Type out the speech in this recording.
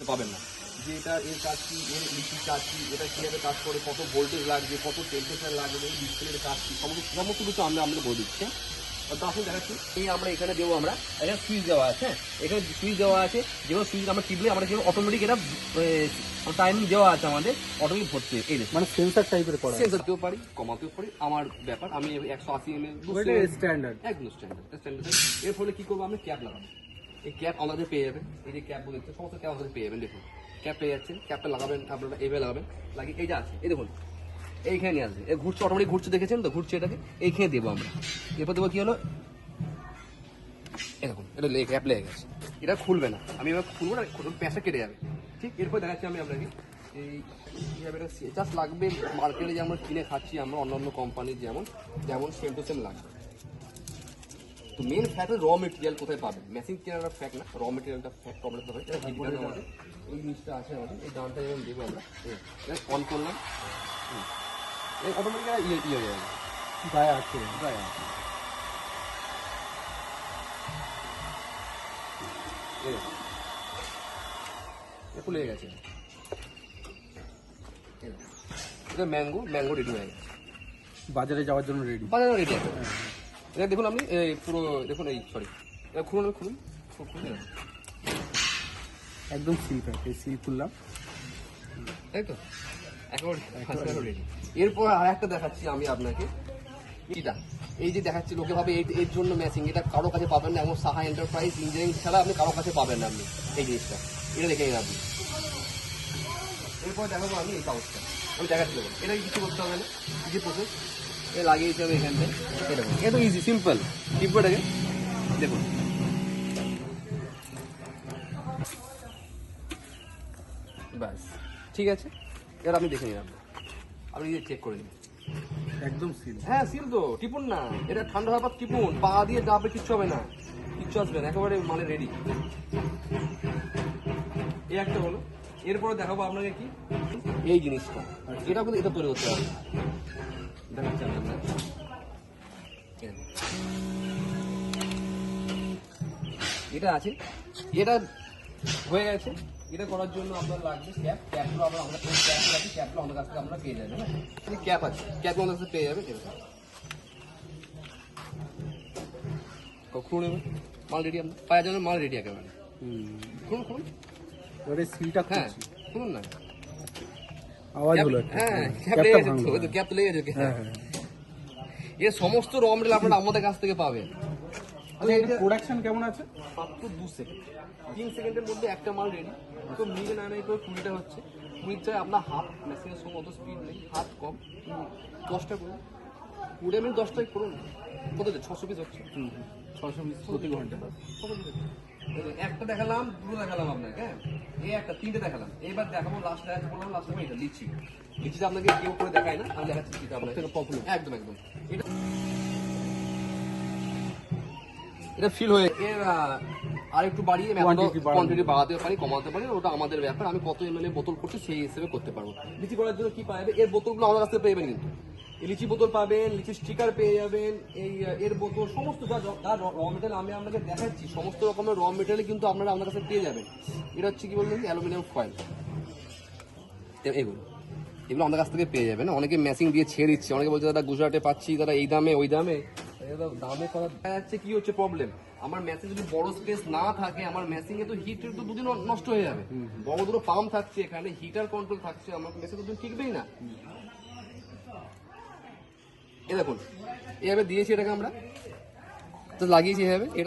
পাবেন না। যে এটা এর কাজ কি এর লিচুর কাজ কি এটা কীভাবে কাজ করে কত ভোল্টেজ লাগবে কত টেম্পারেচার লাগবে ডিসপ্লের কাজ কি সমস্ত সমস্ত কিছু আমরা আমরা বলে দিচ্ছি? তো আসলে দেখাচ্ছি। এই আমরা এখানে দেবো আমরা এখানে সুইচ দেওয়া আছে হ্যাঁ? এখানে সুইচ দেওয়া আছে যেমন সুইচ আমরা টিপলে আমরা যেমন অটোমেটিক এটা টাইমিং দেওয়া আছে আমাদের অটোমেটিক ভর্তি। এই মানে সেন্সার টাইপের করা সেন্সার দিতেও পারি কমাতেও পারি। আমার ব্যাপার আমি একশো আশি এম এল স্ট্যান্ডার্ড একদম স্ট্যান্ডার্ড স্ট্যান্ডার্ড এর ফলে কি করব আমি ক্যাপ লাগাবো। এই ক্যাপ আমাদের পেয়ে যাবেন। এই যে ক্যাপ বলে সমস্ত ক্যাপ আমাদের পেয়ে যাবেন, দেখুন। ক্যাপ পেয়ে যাচ্ছেন ক্যাপটা লাগাবেন, আপনারা এইভাবে লাগাবেন। লাগিয়ে যে আছে, এই দেখুন, এইখানে নিয়ে আসবে। এই ঘুরছে অটোমেটিক ঘুরছে, দেখেছেন তো? ঘুরছে এটাকে, এইখানে দেবো আমরা। এরপর দেবো কি হলো? দেখুন, এটা লেগে, ক্যাপ লেগে গেছে। এটা খুলবে না। আমি এবার খুলবো না প্যাঁচা কেটে যাবে। ঠিক, এরপর দেখাচ্ছি আমি আপনাকে। এই কীভাবে এটা জাস্ট লাগবে মার্কেটে যে আমরা কিনে খাচ্ছি আমরা অন্য অন্য কোম্পানির যেমন যেমন সেম টু সেম লাগবে। তো মেন ফ্যাক্ট র মেটেরিয়াল কোথায় পাবেন? মেশিন কেনার ফ্যাক্ট না র মেটেরিয়ালটা ফ্যাক্ট প্রবলেম হবে। ওই জিনিসটা আছে আমাদের। এই দামটা যেমন দেবো আমরা। অন করলাম। অটোমেটিক ইয়ে ইয়ে হয়ে যাবে। গায়ে আছে গায়ে আছে। ফুলে গেছে। এটা ম্যাঙ্গো ম্যাঙ্গো রেডি হয়ে গেছে। বাজারে যাওয়ার জন্য রেডি বাজারে রেডি আছে। এটা দেখুন আপনি এই পুরো দেখুন এই সরি এটা খুলুন খুলুন খুলুন একদম সিল প্যাক এই সিল খুললাম। তাই তো এরপর আর একটা দেখাচ্ছি আমি আপনাকে। এটা এই যে দেখাচ্ছি লোকে ভাবে এর জন্য ম্যাচিং এটা কারও কাছে পাবেন না এমন সাহা এন্টারপ্রাইজ ইঞ্জিনিয়ারিং ছাড়া আপনি কারও কাছে পাবেন না আপনি এই জিনিসটা। এটা দেখে নিন আপনি। এরপর দেখাবো আমি এই কাগজটা আমি দেখাচ্ছি এটা কিছু করতে হবে না কিছু প্রসেস এ লাগিয়ে দিতে হবে এখানটায় দেখুন এটা ইজি সিম্পল টিপবো এটাকে দেখুন। ব্যাস ঠিক আছে? এবার আপনি দেখে আপনি আপনি চেক করে নিন। একদম সিল হ্যাঁ সিল তো টিপুন না। এটা ঠান্ডা হওয়ার পর টিপুন পা দিয়ে ডাবে কিচ্ছু হবে না। কিচ্ছু আসবে না একেবারে মানে রেডি এই একটা হলো। এরপরে দেখাবো আপনাকে কি? এই জিনিসটা। এটা কিন্তু এটা তৈরি করতে হবে। এটা আছে। এটা হয়ে গেছে। এটা করার জন্য আপনার লাগবে ক্যাপ ক্যাপগুলো আমরা আমরা ক্যাপ আছে ক্যাপগুলো আমাদের কাছ থেকে আমরা পেয়ে যাবেন হ্যাঁ? ক্যাপ আছে। ক্যাপগুলো আমাদের কাছে পেয়ে এরকম। খুঁড়ে নেবেন মাল রেডি আপনার পাওয়ার জন্য মাল রেডি একেবারে। হুম। খুলুন খুলুন এবারে সিলটা হ্যাঁ খুলুন না। আওয়াজ হলো হ্যাঁ হ্যাঁ, ক্যাপ গেছে। তো, তো তো হ্যাঁ হ্যাঁ। এর সমস্ত র মেটেরিয়াল আপনারা আমাদের কাছ থেকে পাবেন। আচ্ছা প্রোডাকশন কেমন আছে? মাত্র দু সেকেন্ড তিন সেকেন্ডের মধ্যে একটা মাল রেডি তো মিলে না নাই কুড়িটা হচ্ছে। আপনার হাত মেশিনের সঙ্গে অত স্পিড নেই হাত কম। দশটা করুন কুড়ি মিনিট দশটায় করুন। কত ছশো পিস হচ্ছে? ছশো পিস প্রতি ঘণ্টা। একটা দেখালাম দুটো দেখালাম আপনাকে হ্যাঁ? এই একটা তিনটে দেখালাম। এবার দেখাবো লাস্ট দেখাচ্ছি বললাম লাস্ট এটা লিচি লিচিটা আপনাকে কেউ করে দেখায় না আমি দেখাচ্ছি লিচিটা আপনাকে। পপুলার। একদম একদম। এটা এটা ফিল হয়ে এর আর একটু বাড়িয়ে কোয়ান্টিটি বাড়াতে পারি কমাতে পারি ওটা আমাদের ব্যাপার। আমি কত এম বোতল করছি সেই হিসেবে করতে পারব। লিচি করার জন্য কি পাবে এর বোতলগুলো আমাদের কাছ থেকে পেয়ে যাবেন কিন্তু। লিচি বোতল পাবেন লিচি স্টিকার পেয়ে যাবেন এই এর বোতল সমস্ত যা যা র মেটেরিয়াল আমি আপনাকে দেখাচ্ছি সমস্ত রকমের র মেটেরিয়াল কিন্তু আপনারা আমাদের কাছে পেয়ে যাবেন। এটা হচ্ছে কি বললেন অ্যালুমিনিয়াম ফয়েল এগুলো। এগুলো আমাদের কাছ থেকে পেয়ে যাবেন। অনেকে ম্যাচিং দিয়ে ছেড়ে দিচ্ছে। অনেকে বলছে দাদা গুজরাটে পাচ্ছি দাদা এই দামে ওই দামে। দাদা দামে করা যাচ্ছে কি হচ্ছে প্রবলেম আমার ম্যাচিং যদি বড় স্পেস না থাকে আমার ম্যাচিং এ তো হিট তো দুদিন নষ্ট হয়ে যাবে। বড় দুটো পাম্প থাকছে এখানে হিটার কন্ট্রোল থাকছে আমার মেশিন তো দুদিন টিকবেই না। এ দেখুন এভাবে দিয়েছি এটাকে আমরা। তো লাগিয়েছি এভাবে এটা